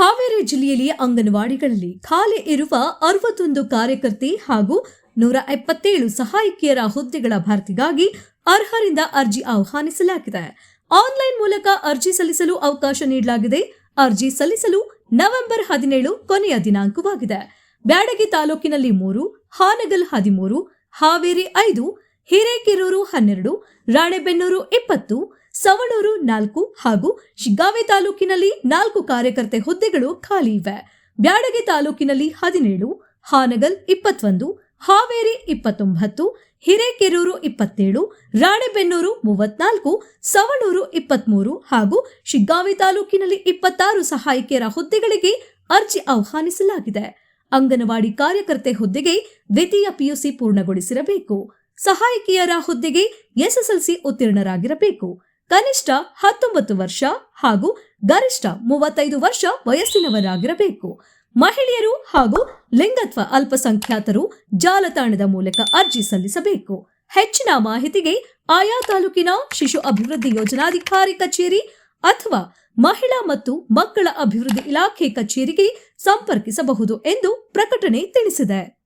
ಹಾವೇರಿ ಜಿಲ್ಲೆಯಲ್ಲಿ ಅಂಗನವಾಡಿಗಳಲ್ಲಿ ಖಾಲಿ ಇರುವ ಅರವತ್ತೊಂದು ಕಾರ್ಯಕರ್ತಿ ಹಾಗೂ ನೂರ ಎಪ್ಪತ್ತೇಳು ಸಹಾಯಕಿಯರ ಹುದ್ದೆಗಳ ಭರ್ತಿಗಾಗಿ ಅರ್ಹರಿಂದ ಅರ್ಜಿ ಆಹ್ವಾನಿಸಲಾಗಿದೆ. ಆನ್ಲೈನ್ ಮೂಲಕ ಅರ್ಜಿ ಸಲ್ಲಿಸಲು ಅವಕಾಶ ನೀಡಲಾಗಿದೆ. ಅರ್ಜಿ ಸಲ್ಲಿಸಲು ನವೆಂಬರ್ ಹದಿನೇಳು ಕೊನೆಯ ದಿನಾಂಕವಾಗಿದೆ. ಬ್ಯಾಡಗಿ ತಾಲೂಕಿನಲ್ಲಿ ಮೂರು, ಹಾನಗಲ್ ಹದಿಮೂರು, ಹಾವೇರಿ ಐದು, ಹಿರೇಕೆರೂರು ಹನ್ನೆರಡು, ರಾಣೆಬೆನ್ನೂರು ಇಪ್ಪತ್ತು ಸವಣೂರು ನಾಲ್ಕು ಹಾಗೂ ಶಿಗ್ಗಾವಿ ತಾಲೂಕಿನಲ್ಲಿ ನಾಲ್ಕು ಕಾರ್ಯಕರ್ತೆ ಹುದ್ದೆಗಳು ಖಾಲಿ ಇವೆ. ಬ್ಯಾಡಗಿ ತಾಲೂಕಿನಲ್ಲಿ ಹದಿನೇಳು, ಹಾನಗಲ್ ಇಪ್ಪತ್ತೊಂದು, ಹಾವೇರಿ ಇಪ್ಪತ್ತೊಂಬತ್ತು, ಹಿರೇಕೆರೂರು ಇಪ್ಪತ್ತೇಳು, ರಾಣೆಬೆನ್ನೂರು ಮೂವತ್ನಾಲ್ಕು, ಸವಣೂರು ಇಪ್ಪತ್ಮೂರು ಹಾಗೂ ಶಿಗ್ಗಾವಿ ತಾಲೂಕಿನಲ್ಲಿ ಇಪ್ಪತ್ತಾರು ಸಹಾಯಕಿಯರ ಹುದ್ದೆಗಳಿಗೆ ಅರ್ಜಿ ಆಹ್ವಾನಿಸಲಾಗಿದೆ. ಅಂಗನವಾಡಿ ಕಾರ್ಯಕರ್ತೆ ಹುದ್ದೆಗೆ ದ್ವಿತೀಯ ಪಿಯುಸಿ ಪೂರ್ಣಗೊಳಿಸಿರಬೇಕು. ಸಹಾಯಕಿಯರ ಹುದ್ದೆಗೆ ಎಸ್ಎಸ್ಎಲ್ಸಿ ಉತ್ತೀರ್ಣರಾಗಿರಬೇಕು. ಕನಿಷ್ಠ ಹತ್ತೊಂಬತ್ತು ವರ್ಷ ಹಾಗೂ ಗರಿಷ್ಠ ಮೂವತ್ತೈದು ವರ್ಷ ವಯಸ್ಸಿನವರಾಗಿರಬೇಕು. ಮಹಿಳೆಯರು ಹಾಗೂ ಲಿಂಗತ್ವ ಅಲ್ಪಸಂಖ್ಯಾತರು ಜಾಲತಾಣದ ಮೂಲಕ ಅರ್ಜಿ ಸಲ್ಲಿಸಬೇಕು. ಹೆಚ್ಚಿನ ಮಾಹಿತಿಗೆ ಆಯಾ ತಾಲೂಕಿನ ಶಿಶು ಅಭಿವೃದ್ಧಿ ಯೋಜನಾಧಿಕಾರಿ ಕಚೇರಿ ಅಥವಾ ಮಹಿಳಾ ಮತ್ತು ಮಕ್ಕಳ ಅಭಿವೃದ್ಧಿ ಇಲಾಖೆ ಕಚೇರಿಗೆ ಸಂಪರ್ಕಿಸಬಹುದು ಎಂದು ಪ್ರಕಟಣೆ ತಿಳಿಸಿದೆ.